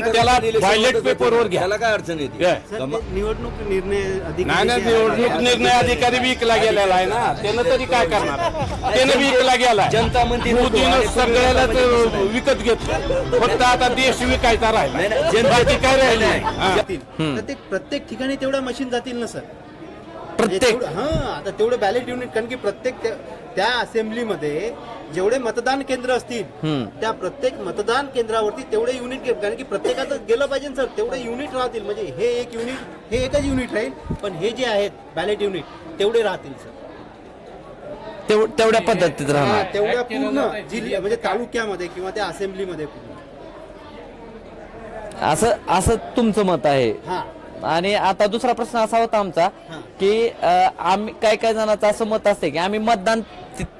पण त्याला बायलेट पेपरवर घ्या. त्याला काय अडचण येते? निवडणूक निर्णय अधिकारी नाही ना जे आहे- निवडणूक निर्णय अधिकारी विकला गेलेला आहे ना. त्यानं तरी काय करणार? त्यानं विकला गेला जनता म्हणते नको. मोदीनं सगळ्याला विकत घेतलं. फक्त आता देश विकायचा नाही, नाही, राहिला जनता- काय राहिलं नाही नाही, हा. प्रत्येक ठिकाणी तेवढ्या मशीन जातील ना सर? प्रत्येक. हा आता तेवढे बॅलेट युनिट कारण की प्रत्येक त्या- असेंब्लीमध्ये जेवढे मतदान केंद्र असतील. त्या प्रत्येक मतदान केंद्रावरती तेवढे युनिट कारण की प्रत्येकाचं गेलं पाहिजे ना सर. तेवढे युनिट राहतील. म्हणजे हे एक युनिट हे एकच युनिट राहील. पण हे जे आहेत बॅलेट युनिट तेवढे राहतील सर. तेव- तेवढ्या पद्धतीत हा, राहणार तेवढ्या पूर्ण जिल्ह्या म्हणजे तालुक्यामध्ये किंवा त्या असेंब्लीमध्ये पूर्ण. असं असं तुमचं मत आहे. हा. आणि आता दुसरा प्रश्न असा होता आमचा. की आम्ही काय काय जणांचं असं मत असते की आम्ही मतदान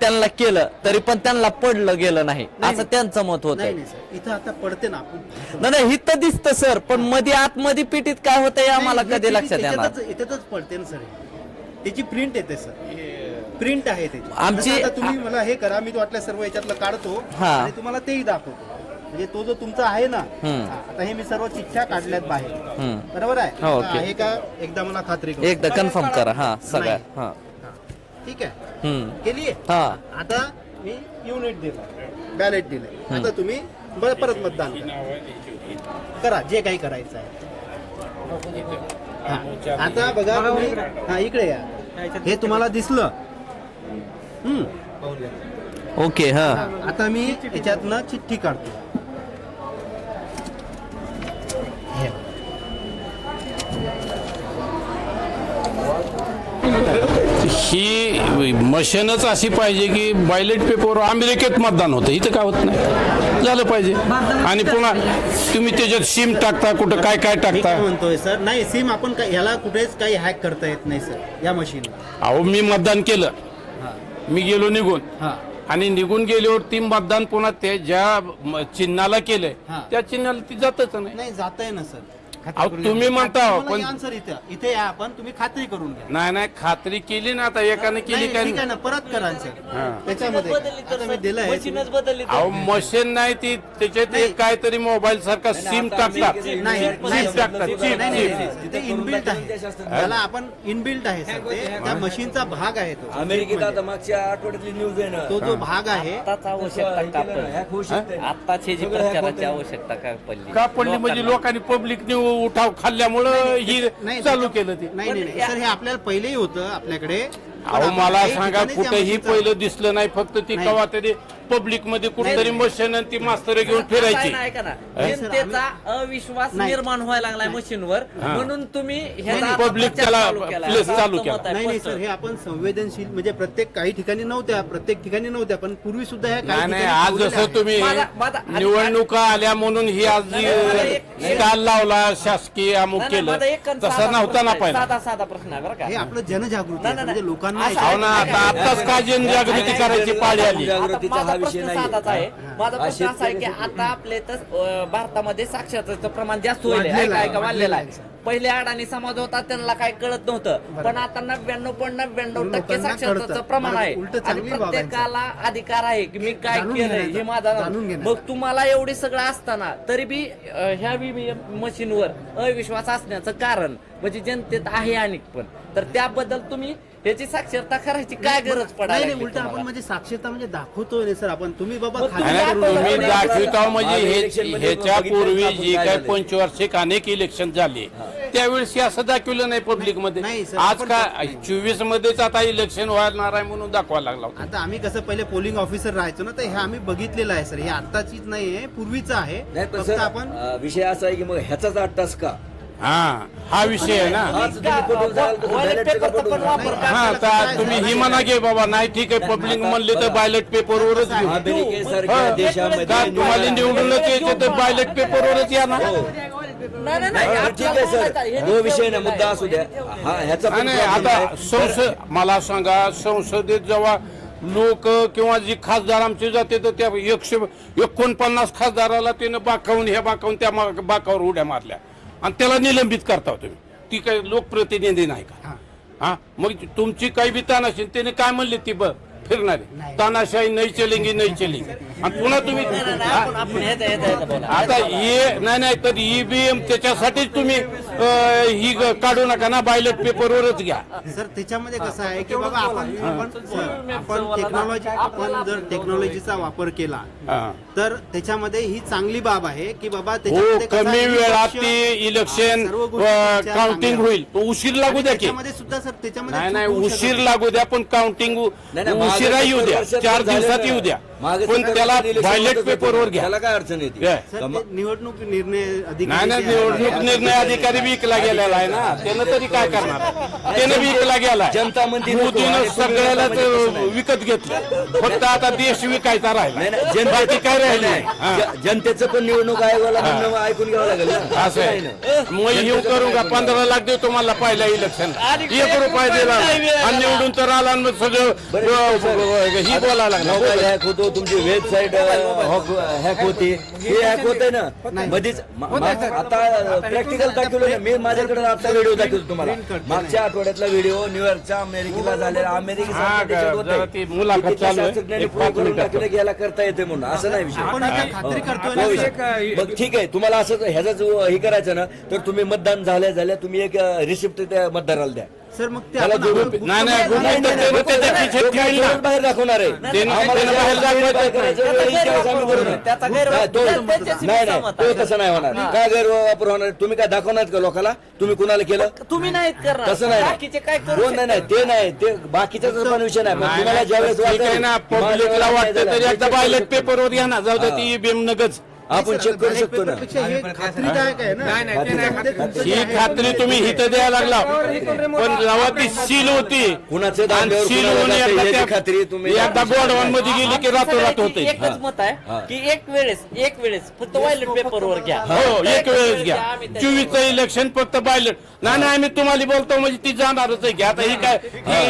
त्यांना केलं तरी पण त्यांना पडलं गेलं नाही. असं त्यांचं मत होत नाही नाही सर. इथं आता पडते ना आपण. नाही नाही हिथं दिसतं सर. पण मध्ये आतमध्ये पिटीत काय होतंय आम्हाला कधी हे लक्षात येणार? याच्यातच पडते ना सर. त्याची प्रिंट येते सर. प्रिंट आहे त्याची. आमची- तुम्ही मला हे करा मी तो वाटल्या सर्व याच्यातलं काढतो हा. आणि तुम्हाला तेही दाखवतो. म्हणजे तो जो तुमचा आहे ना. हा, आता हे मी सर्व चिठ्ठ्या काढल्यात बाहेर. बरोबर आहे? हो. आहे का एकदा मला खात्री करू एकदा कन्फर्म करा. हा सगळ्या. हा. हा. ठीक आहे? केली हा. आता मी युनिट दिलं. बॅलेट दिले. आता तुम्ही परत मतदान करा. करा जे काही करायचं आहे. हा. आता बघा हा इकडे या. हे तुम्हाला दिसलं. हम्म. ओके हा हा, आता मी याच्यातनं चिठ्ठी काढतो. ही मशीनच अशी पाहिजे की बायलेट पेपरवर अमेरिकेत मतदान होतं. इथं काय होत नाही. झालं पाहिजे. आणि पुन्हा तुम्ही त्याच्यात सिम टाकता कुठं काय काय टाकता? काय म्हणतोय सर नाही सिम आपण काय ह्याला कुठेच काही हॅक करता येत नाही सर या मशीन अहो मी मतदान केलं. मी गेलो निघून. हा. आणि निघून गेल्यावर ती मतदान पुन्हा ते ज्या म- चिन्हाला केलंय. त्या चिन्हाला ती जातच नाही. नाही जात आहे ना सर अहो, तुम्ही म्हणता हो, पण- आन्सर इथे इथे या आपण तुम्ही खात्री करून घ्या. नाही नाही खात्री केली ना आता एकाने केली नाही, काय? ठीक आहे ना परत करा सर हा. त्याच्यामध्ये. आता मी दिलंय. मशीनच बदलली तर- अहो मशीन नाही ती त्याच्यात. एक काहीतरी मोबाईल सारखा सिम टाकतात नाही नाही, चिप नाही, टाकतात नाही, चिप नाही, चिप नाही, तिथे इनबिल्ट आहे. त्याला आपण इनबिल्ट आहे सर ते त्या मशीनचा भाग आहे तो. अमेरिकेत आता मागच्या आठवड्यातली न्यूज आहे ना. तो जो भाग आहे आत्ताच आवश्यकता का. पडली आत्ताची जी प्रचाराची. आवश्यकता का पडली? का पडली? म्हणजे लोकांनी. पब्लिकने उठाव खाल्ल्यामुळं ही नाही चालू केलं ते नाही नाही नाही. सर हे आपल्याला पहिलेही होतं आपल्याकडे अहो मला सांगा कुठेही पहिलं दिसलं नाही फक्त ती नाही. कवा तरी पब्लिकमध्ये कुठेतरी मशीन आणि ती मास्तर घेऊन फिरायची ना जनतेचा अविश्वास नाही. निर्माण व्हायला लागलाय मशीनवर हा. म्हणून तुम्ही ह्याचा नाही, आता public प्रचार त्याला चालू केलाय. place असं चालू केला. आहे, नाही नाही स्पष्ट. सर हे आपण संवेदनशील म्हणजे प्रत्येक काही ठिकाणी नव्हत्या प्रत्येक ठिकाणी नव्हत्या पण पूर्वी सुद्धा ह्या काही नाही नाही ठिकाणी आज ठेवलेल्या जसं आहेत. तुम्ही माझा- माझा- निवडणुका आल्या म्हणून ही आज नाही, नाही, मला एक- स्टॉल लावला शासकीय अमुक नाही, नाही, केलं माझा एक कण तसा साधा नव्हता प्रश्न ना आहे. पहिला साधा साधा प्रश्न आहे बरं का हे आपलं जनजागृती आहे. म्हणजे. लोकांना हो ना आता आताच काय जनजागृती करायची पाळी आली? माझा हा विषय प्रश्न नाहीये. साधाच आहे. माझा हा, प्रश्न असा आहे की आता आपल्या इथं अं, भारतामध्ये साक्षरतेचं प्रमाण जास्त होईल. वाढलेलं ऐका आहे, ऐका वाढलेलं वाढलेलं आहे. पहिले अडाणी समाज होता त्यांना काय कळत नव्हतं पण आता नव्याण्णव पॉईंट नव्याण्णव टक्के साक्षरतेचं. प्रमाण आहे उलटं आणि चांगली बाब आहे, प्रत्येकाला अधिकार आहे की मी काय केलंय हे. माझा. मग तुम्हाला एवढी सगळं असताना तरी बी ह्या मशीनवर अविश्वास असण्याचं कारण म्हणजे जनतेत आहे आणि पण तर त्याबद्दल तुम्ही ह्याची साक्षरता करायची काय गरज नाही पडायला उलट आपण? म्हणजे साक्षरता म्हणजे दाखवतोय ना सर आपण तुम्ही बाबा तुम्ही. दाखविता म्हणजे ह्याच्या पूर्वी जी. पंचवार्षिक अनेक इलेक्शन झाले त्यावेळेस हे असं दाखवलं नाही पब्लिकमध्ये नाही, सर, आज आपण- का चोवीस मध्येच आता इलेक्शन व्हायला आहे म्हणून दाखवायला लागला होता. आता आम्ही कसं पहिले पोलिंग ऑफिसर राहायचो ना तर हे आम्ही बघितलेलं आहे सर. हे आत्ताचीच नाही आहे पूर्वीचं आहे. नाही पण फक्त सर आपण अं, विषय असा आहे की मग ह्याचाच आठ तास का? हा हा विषय आहे ना. तुम्ही पटवून जाल पटवून जाल. हा तर तुम्ही ही म्हणा घे बाबा नाही ठीक आहे पब्लिक म्हणले तर बायलेट पेपरवरच घेऊ. अमेरिकेसारख्या हा. देशामध्ये का तुम्हाला निवडूनच यायचे तर बायलेट पेपरवरच या ना नाही, नाही, नाही, हा, ठीक आहे सर. हे तो विषय मुद्दा आहे. असू द्या. हा ह्याचा नाही पण नाही, problem आता आहे. संसद मला सांगा संसदेत जेव्हा लोक किंवा जी खासदार आमचे जाते तर त्या एकशे एकोणपन्नास खासदाराला त्यानं बाकावून ह्या बाकावून त्या मा- बाकावर उड्या मारल्या. आणि त्याला निलंबित करता तुम्ही. ती काही लोकप्रतिनिधी नाही का? हा. मग तुमची काही बी ताण असेल त्याने काय म्हणले ती ब फिरणार. आहे तानाशाही नाही चलेंगी नाही चलेंगी. आणि पुन्हा तुम्ही नाही, नाही, नाही, आपण आपण येता येता येता बोला. आता हे नाही नाही तर ईव्हीएम त्याच्यासाठीच तुम्ही ही काढू नका ना बायलेट पेपरवरच घ्या. सर त्याच्यामध्ये कसं आहे की बाबा आपण आपण टेक्नॉलॉजी आपण जर टेक्नॉलॉजीचा वापर केला हा. तर त्याच्यामध्ये ही चांगली बाब आहे की बाबा हो त्याच्यामध्ये कसं कमी वेळात ते इलेक्शन काउंटिंग. होईल. तो उशीर लागू द्या की. त्याच्यामध्ये सुद्धा सर त्याच्यामध्ये नाही उशीर लागू द्या पण काउंटिंग उशिरा येऊ द्या चार दिवसात. येऊ द्या मागं पण सरकार त्याला election बायलेट होतं पेपरवर घ्या. त्याला काय अडचण येते? सर ते निवडणूक निर्णय अधिकारी नाही नाही जे आहे- निवडणूक निर्णय अधिकारी विकला गेलेला आहे ना. त्यानं तरी काय करणार? त्यानं विकला गेलाय. जनता म्हणते नको, मोदीनं आणि तुम्ही सगळ्यालाच म्हणजे कसं नाही. विकत घेतलं. फक्त आता देश विकायचा नाही राहिला नाही, बाकी काय राहिलं नाही, नाही. हा. ज- जनतेचं पण निवडणूक आयोगाला म्हणणं ऐकून घ्यावं लागेल ना. असं नाही आहे. मग येऊ करू का? पंधरा लाख देऊ तुम्हाला पहिल्या इलेक्शन एक रुपये दिला आणि निवडून तर आला आणि मग सगळं अं, ही बोलायला लागला. हॅक होतो तुमची वेबसाईट हॅक होती. हे हॅक होत आहे ना मधीच आता प्रॅक्टिकल दाखवलं ना मी माझ्याकडे आता व्हिडिओ दाखवतो तुम्हाला. मागच्या आठवड्यातला व्हिडिओ न्यूयॉर्कच्या अमेरिकेला झालेला अमेरिकी हा, सारख्या देशात जरा होतंय. ती मुलाखत तिथल्या चालू आहे. शास्त्रज्ञांनी एक prove पाच करून मिनिटात. दाखवलं की याला करता येते म्हणून. असं नाही विषय. मग ठीक आहे तुम्हाला असं ह्याच हे करायचं ना तर तुम्ही मतदान झाल्या झाल्या तुम्ही एक रिसिप्ट त्या मतदाराला द्या. सर मग ते त्याला आपण नाही नाही गुगल नाही, तर नाही, त्यानं नाही, त्याच्या नाही, खिशात तो ठेवील काय ना. बाहेर दाखवणार आहे. त्यानं- त्यानं बाहेर दाखवायचं त्याचा नाही, तो- नाही. नाही. तसं नाही होणार. काय गैरवापर होणार? तुम्ही काय दाखवणार का लोकांना तुम्ही कुणाला केलं? तुम्ही नाहीत करणार. तसं नाही. ना. बाकीचे काय करू हो, नाही नाही ते नाही. ते बाकीचा पण विषय नाही. पण नाही, तुम्हाला नाही, ज्यावेळेस ठीक आहे वाटेल, ना तुम्हाला पब्लिकला ज्यावेळेस वाटतं नाही तरी झालं, एकदा check करू बायलेट शकतो. पेपरवर घ्या ना जाऊ हा. ती ईव्हीएम नगच. आपण चेक करू शकतो ना. हे खात्री ही तुम्ही हिथं द्यायला लागला. पण जेव्हा ती सील होती. कुणाचं आणि सील होऊन एकदा त्या- खात्री तुम्ही एकदा गोडवानमध्ये गेली की रातोरात होते. एकच मत आहे की एक वेळेस एक वेळेस फक्त वायलेट पेपरवर घ्या. हो एक वेळेस घ्या. चोवीसचं इलेक्शन फक्त बायलेट नाही नाही आम्ही तुम्हाला बोलतो म्हणजे ती जाणारच आहे. की आता ही काय ही